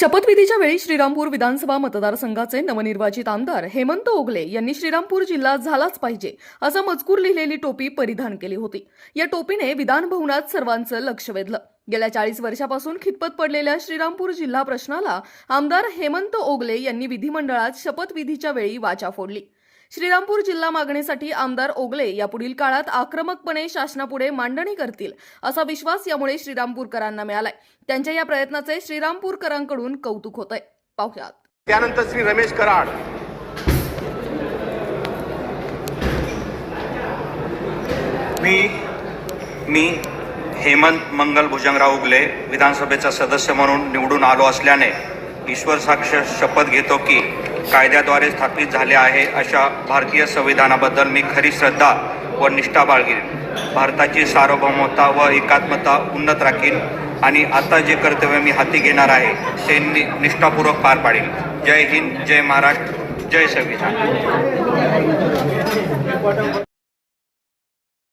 शपथविधीच्या वेळी श्रीरामपूर विधानसभा मतदारसंघाचे नवनिर्वाचित आमदार हेमंत ओगले यांनी श्रीरामपूर जिल्हा झालाच पाहिजे असा मजकूर लिहिलेली टोपी परिधान केली होती. या टोपीने विधानभवनात सर्वांचं लक्ष वेधलं. गेल्या चाळीस वर्षापासून खितपत पडलेल्या श्रीरामपूर जिल्हा प्रश्नाला आमदार हेमंत ओगले यांनी विधिमंडळात शपथविधीच्या वेळी वाचा फोडली. श्रीरामपूर जिल्हा मागणीसाठी आमदार ओगले यापुढील काळात आक्रमकपणे शासनापुढे मांडणी करतील असा विश्वास यामुळे श्रीरामपूरकरांना मिळालाय. त्यांच्या या प्रयत्नाचे श्रीरामपूरकरांकडून कौतुक होत आहे पाहुयात. त्यानंतर श्री रमेश कराड. मी मी हेमंत मंगल भुजंगराव उगले विधानसभेचा सदस्य म्हणून निवडून आलो असल्याने ईश्वर साक्ष शपथ घेतो की कायद्याद्वारे स्थापित झाले आहे अशा भारतीय संविधानाबद्दल मी खरी श्रद्धा व निष्ठा बाळगीन. भारताची सार्वभौमता व एकात्मता उन्नत राखीन आणि आता जे कर्तव्य मी हाती घेणार आहे ते नि निष्ठापूर्वक पार पाडेल जय हिंद जय महाराष्ट्र जय संविधान.